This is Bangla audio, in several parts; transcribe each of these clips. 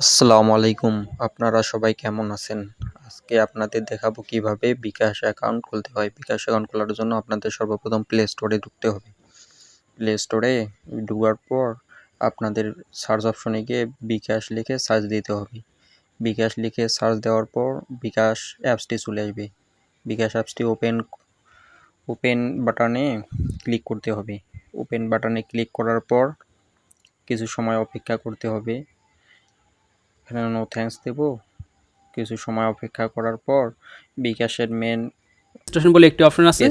আসসালামু আলাইকুম। আপনারা সবাই কেমন আছেন? আজকে আপনাদের দেখাবো কীভাবে বিকাশ অ্যাকাউন্ট খুলতে হয়। বিকাশ অ্যাকাউন্ট খোলার জন্য আপনাদের সর্বপ্রথম প্লে স্টোরে ঢুকতে হবে। প্লে স্টোরে ঢুকার পর আপনাদের সার্চ অপশনে গিয়ে বিকাশ লিখে সার্চ দিতে হবে। বিকাশ লিখে সার্চ দেওয়ার পর বিকাশ অ্যাপসটি চলে আসবে। বিকাশ অ্যাপসটি ওপেন ওপেন বাটনে ক্লিক করতে হবে। ওপেন বাটনে ক্লিক করার পর কিছু সময় অপেক্ষা করতে হবে। এখানে নো থ্যাঙ্কস দেব কিছু সময় অপেক্ষা করার পর বিকাশের মেন রেজিস্ট্রেশন বলে একটি অপশন আছে।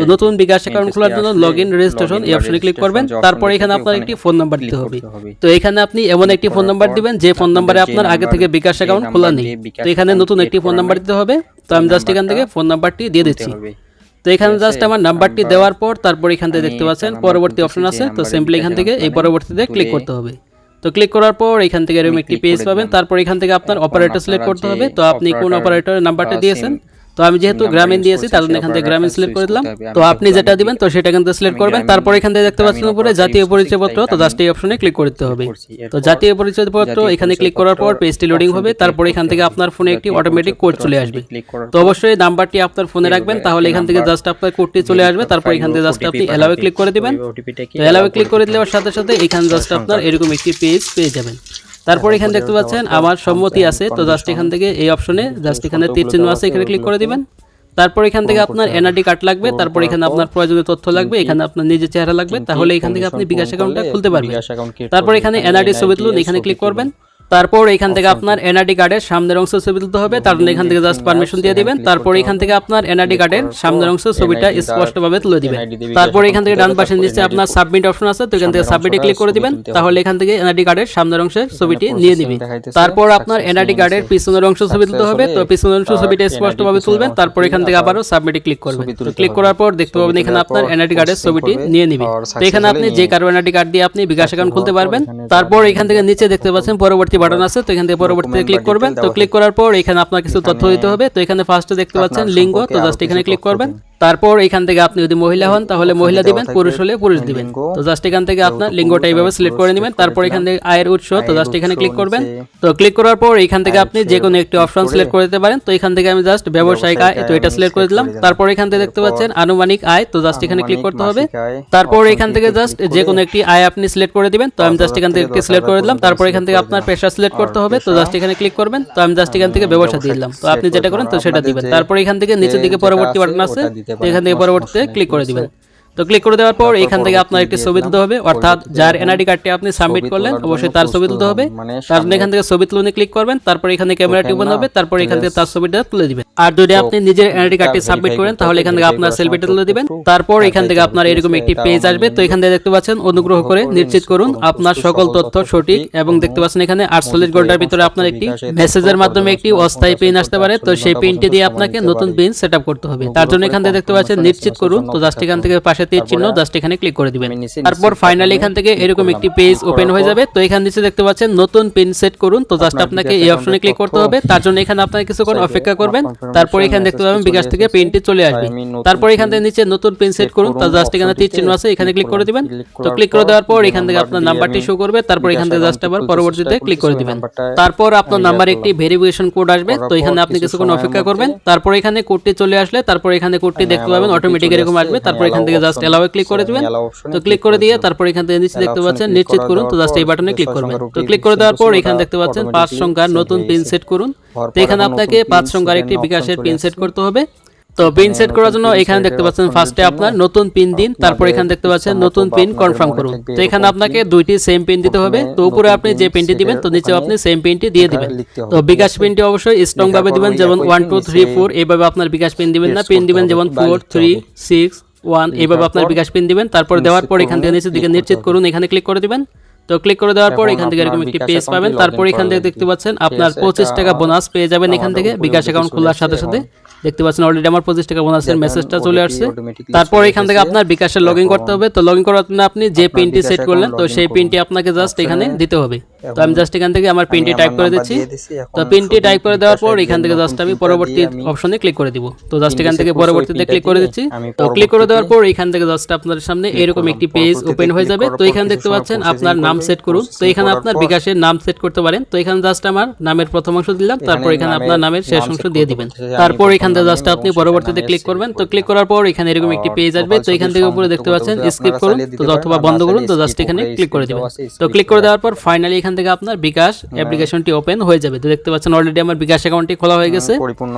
তো নতুন বিকাশ অ্যাকাউন্ট খোলার জন্য আসলে লগ ইন রেজিস্ট্রেশন এই অপশনে ক্লিক করবেন। তারপর এখানে আপনার একটি ফোন নাম্বার দিতে হবে। তো এখানে আপনি এমন একটি ফোন নাম্বার দিবেন যে ফোন নাম্বারে আপনার আগে থেকে বিকাশ অ্যাকাউন্ট খোলা নেই। তো এখানে নতুন একটি ফোন নাম্বার দিতে হবে। তো আমি জাস্ট এখান থেকে ফোন নাম্বারটি দিয়ে দিচ্ছি। তো এখানে জাস্ট আমার নাম্বারটি দেওয়ার পর তারপর এখান থেকে দেখতে পাচ্ছেন পরবর্তী অপশন আছে। তো সিম্পলি এখান থেকে এই পরবর্তীতে ক্লিক করতে হবে। তো ক্লিক করার পর এখান থেকে এরকম একটি পেজ পাবেন। তারপর এখান থেকে আপনার অপারেটর সিলেক্ট করতে হবে। তো আপনি কোন অপারেটরের নাম্বারটা দিয়েছেন? তো আমি যেহেতু গ্রামীণ দিয়েছি তার জন্য এখান থেকে গ্রামীণ সিলেক্ট করে দিলাম। তো আপনি যেটা দিবেন তো সেটা কিন্তু সিলেক্ট করবেন। তারপর এখান থেকে দেখতে পাচ্ছেন উপরে জাতীয় পরিচয়পত্র তো জাস্ট এই অপশনে ক্লিক করতে হবে। তো জাতীয় পরিচয়পত্র এখানে ক্লিক করার পর পেজটি লোডিং হবে তারপর এখান থেকে আপনার ফোনে একটি অটোমেটিক কোড চলে আসবে। তো অবশ্যই নাম্বারটি আপনার ফোনে রাখবেন তাহলে এখান থেকে জাস্ট আপনার কোডটি চলে আসবে তারপর এখান থেকে জাস্ট আপনি এলাওয়ে ক্লিক করে দিবেন। তো ক্লিক করে দেওয়ার সাথে সাথে এখানে জাস্ট আপনার এরকম একটি পেজ পেয়ে যাবেন। তারপর এখানে দেখতে পাচ্ছেন আমার সম্মতি আছে। তো জাস্ট এখান থেকে এই অপশনে জাস্ট এখানে তীর চিহ্ন আছে এখানে ক্লিক করে দিবেন। তারপর এখান থেকে আপনার এনআরডি কার্ড লাগবে তারপর এখানে আপনার প্রয়োজনীয় তথ্য লাগবে এখানে আপনার নিজের চেহারা লাগবে তাহলে এখান থেকে আপনি বিকাশ অ্যাকাউন্টটা খুলতে পারবেন। তারপর এখানে এনআরডি ছবি তুলুন এখানে ক্লিক করবেন। তারপর এখান থেকে আপনার এনআরডি কার্ডের সামনের অংশ ছবি তুলতে হবে। তার জন্য এখান থেকে জাস্ট পারমিশন দিয়ে দিবেন। তারপর এখান থেকে আপনার এনআরডি কার্ডের সামনের অংশ ছবিটা স্পষ্টভাবে তুলে দিবেন। তারপর এখান থেকে ডান পাশের নিচে আপনার সাবমিট অপশন আছে তো এখান থেকে সাবমিটে ক্লিক করে দিবেন। তাহলে এখান থেকে এনআরডি কার্ডের সামনের অংশের ছবিটি নিয়ে নিবে তারপর আপনার এনআরডি কার্ডের পিছনের অংশ ছবি তুলতে হবে তো পিছনের অংশ ছবিটা স্পষ্টভাবে তুলবেন। তারপর এখান থেকে আবারও সাবমিটে ক্লিক করবেন। তো ক্লিক করার পর দেখতে পাবেন এখানে আপনার এনআরডি কার্ডের ছবিটি নিয়ে নিবে তো এখানে আপনি যে কারও এনআরডি কার্ড দিয়ে আপনি বিকাশ অ্যাকাউন্ট খুলতে পারবেন তারপর এখান থেকে নিচে দেখতে পাচ্ছেন পরবর্তী বাটন আছে তো এখান থেকে পরবর্তীতে ক্লিক করবেন। তো ক্লিক করার পর এখানে আপনার কিছু তথ্য দিতে হবে। তো এখানে ফার্স্টে দেখতে পাচ্ছেন লিঙ্গ তো জাস্ট এখানে ক্লিক করবেন। তারপর এখান থেকে আপনি যদি মহিলা হন তাহলে মহিলা দিবেন পুরুষ হলে পুরুষ দিবেন। তো জাস্ট এখান থেকে আপনার লিঙ্গটা এইভাবে সিলেক্ট করে নেবেন তারপর এখান থেকে আয়ের উৎস তো জাস্ট এখানে ক্লিক করবেন। তো ক্লিক করার পর এখান থেকে আপনি যে কোনো একটি অপশন সিলেক্ট করে দিতে পারেন। তো এখান থেকে আমি জাস্ট ব্যবসায়িক আয় তো এটা সিলেক্ট করে দিলাম। তারপর এখান থেকে দেখতে পাচ্ছেন আনুমানিক আয় তো জাস্ট এখানে ক্লিক করতে হবে। তারপর এখান থেকে জাস্ট যে কোনো একটি আয় আপনি সিলেক্ট করে দিবেন। তো আমি জাস্ট এখান থেকে একটি সিলেক্ট করে দিলাম। তারপর এখান থেকে আপনার পেশা সিলেক্ট করতে হবে। তো জাস্ট এখানে ক্লিক করবেন। তো আমি জাস্ট এখান থেকে ব্যবসা দিয়ে দিলাম। তো আপনি যেটা করেন তো সেটা দিবেন। তারপর এখান থেকে নিচের দিকে পরবর্তী বাটন আছে তো এখান থেকে পরবর্তীতে ক্লিক করে দিবেন। তো ক্লিক করে দেওয়ার পর এখান থেকে আপনার একটি ছবি তুলতে হবে। অর্থাৎ যার এনআইডি কার্ডটি আপনি সাবমিট করলেন অবশ্যই তার ছবি তুলতে হবে। তার জন্য এখান থেকে ছবি তুলনে ক্লিক করবেন তারপর এখানে ক্যামেরাটি ওপেন হবে তারপর এখান থেকে তার ছবিটা তুলে দিবেন। আর যদি আপনি নিজের এনআইডি কার্ডটি সাবমিট করেন তাহলে এখান থেকে আপনার সেলফিটা তুলে দিবেন। তারপর এখান থেকে আপনার এরকম একটি পেজ আসবে। তো এখান থেকে দেখতে পাচ্ছেন অনুগ্রহ করে নিশ্চিত করুন আপনার সকল তথ্য সঠিক এবং দেখতে পাচ্ছেন এখানে আটচল্লিশ ঘণ্টার ভিতরে আপনার একটি মেসেজের মাধ্যমে একটি অস্থায়ী পিন আসতে পারে তো সেই পিনটি দিয়ে আপনাকে নতুন পিন সেট করতে হবে তার জন্য এখান থেকে দেখতে পাচ্ছেন নিশ্চিত করুন তো জাস্ট এখান থেকে পাশে তীর চিহ্ন জাস্ট এখানে ক্লিক করে দিবেন। তারপর ফাইনালি এখান থেকে এরকম একটি পেজ ওপেন হয়ে যাবে। তো এখান নিচে দেখতে পাচ্ছেন নতুন পিন সেট করুন। তো জাস্ট আপনাকে এই অপশনে ক্লিক করতে হবে। তার জন্য এখানে আপনাকে কিছুক্ষণ অপেক্ষা করবেন। তারপর এখানে দেখতে পাবেন বিকাশ থেকে পিনটি চলে আসবে। তারপর এখান থেকে নিচে নতুন পিন সেট করুন। তো জাস্ট এখানে তীর চিহ্ন আছে এখানে ক্লিক করে দিবেন। তো ক্লিক করে দেওয়ার পর এখান থেকে আপনার নাম্বারটি শো করবে। তারপর এখান থেকে জাস্ট আবার পরবর্তীতে ক্লিক করে দিবেন। তারপর আপনার নাম্বারে একটি ভেরিফিকেশন কোড আসবে। তো এখানে আপনি কিছুক্ষণ অপেক্ষা করবেন তারপর এখানে কোডটি চলে আসলে তারপর এখানে কোডটি দেখতে পাবেন অটোমেটিক এরকম আসবে তারপর এখান থেকে জাস্ট এলাওয়ে ক্লিক করে দিবেন। তো ক্লিক করে দিয়ে তারপর এখান থেকে নিচে দেখতে পাচ্ছেন নিশ্চিত করুন তো জাস্ট এই বাটনে ক্লিক করবেন। তো ক্লিক করে দেওয়ার পর এখানে দেখতে পাচ্ছেন পাঁচ সংখ্যার নতুন পিন সেট করুন। তো এখানে আপনাকে পাঁচ সংখ্যার একটি বিকাশের পিন সেট করতে হবে। তো পিন সেট করার জন্য এখানে দেখতে পাচ্ছেন ফার্স্টে আপনার নতুন পিন দিন তারপর এখানে দেখতে পাচ্ছেন নতুন পিন কনফার্ম করুন। তো এখানে আপনাকে দুইটি সেম পিন দিতে হবে। তো উপরে আপনি যে পিনটি দিবেন তো নিচে আপনি সেম পিনটি দিয়ে দিবেন তো বিকাশ পিনটি অবশ্যই স্ট্রং ভাবে দিবেন। যেমন ওয়ান টু থ্রি ফোর এইভাবে আপনার বিকাশ পিন দিবেন না পিন দিবেন যেমন ফোর থ্রি সিক্স ওয়ান এইভাবে আপনার বিকাশ পিন দিবেন তারপর দেওয়ার পর এখান থেকে নিচের দিকে নিশ্চিত করুন। এখানে ক্লিক করে দিবেন। তো ক্লিক করে দেওয়ার পর এখান থেকে এরকম একটি পেজ পাবেন। তারপর এখান থেকে দেখতে পাচ্ছেন আপনার পঁচিশ টাকা বোনাস পেয়ে যাবেন। এখান থেকে বিকাশ অ্যাকাউন্ট খোলার সাথে সাথে দেখতে পাচ্ছেন অলরেডি আমার পঁচিশ টাকা বোনাসের মেসেজটা চলে আসছে। তারপর এখান থেকে আপনার বিকাশে লগ ইন করতে হবে। তো লগ ইন করার জন্য আপনি যে পিনটি সেট করলেন তো সেই পিনটি আপনাকে জাস্ট এখানে দিতে হবে। তো আমি জাস্ট এখান থেকে আমার পিনটি টাইপ করে দিচ্ছি। তো পিনটি টাইপ করে দেওয়ার পর এখান থেকে জাস্ট আমি পরবর্তী অপশনে ক্লিক করে দিব। তো জাস্ট এখান থেকে পরবর্তীতে ক্লিক করে দিচ্ছি। তো ক্লিক করে দেওয়ার পর এখান থেকে জাস্ট আপনাদের সামনে এরকম একটি পেজ ওপেন হয়ে যাবে। তো এখানে দেখতে পাচ্ছেন আপনার নাম সেট করুন। তো এখানে আপনার বিকাশের নাম সেট করতে পারেন। তো এখানে জাস্ট আমার নামের প্রথম অংশ দিলাম। তারপর এখানে আপনার নামের শেষ অংশ দিয়ে দিবেন। তারপর এখান থেকে জাস্ট আপনি পরবর্তীতে ক্লিক করবেন। তো ক্লিক করার পর এখানে এরকম একটি পেজ আসবে। তো এখান থেকে উপরে দেখতে পাচ্ছেন স্কিপ করুন তো অথবা বন্ধ করুন তো জাস্ট এখানে ক্লিক করে দিবেন তো ক্লিক করে দেওয়ার পর ফাইনালি এখান থেকে আপনার বিকাশ অ্যাপ্লিকেশনটি ওপেন হয়ে যাবে। তো দেখতে পাচ্ছেন অলরেডি আমার বিকাশ অ্যাকাউন্টটি খোলা হয়ে গেছে। পরিপূর্ণ